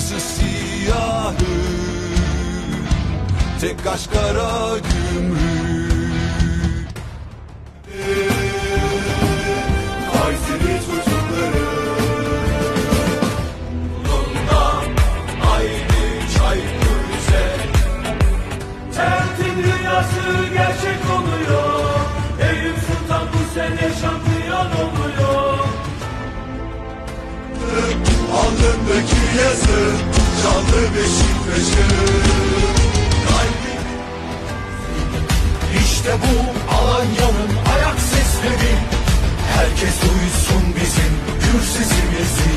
kırmızı siyahı Tek kaş kara gümrük. Kayseri çocukları Bundan aynı çay güzel Sertin rüyası gerçek Alnındaki yazı canlı Beşiktaş'ın Kalbim İşte bu Alanya'nın ayak sesleri. Herkes duysun bizim gür sesimizi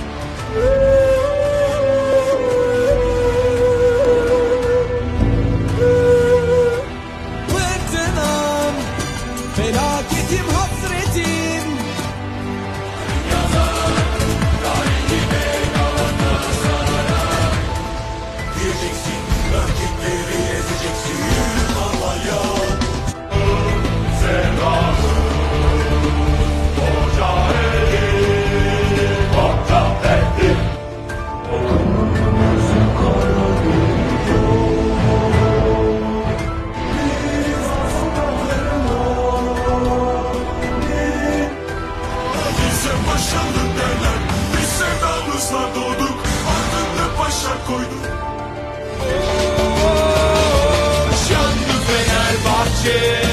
sevdalısla doğduk Ardını başa koyduk. Şanlı Fenerbahçe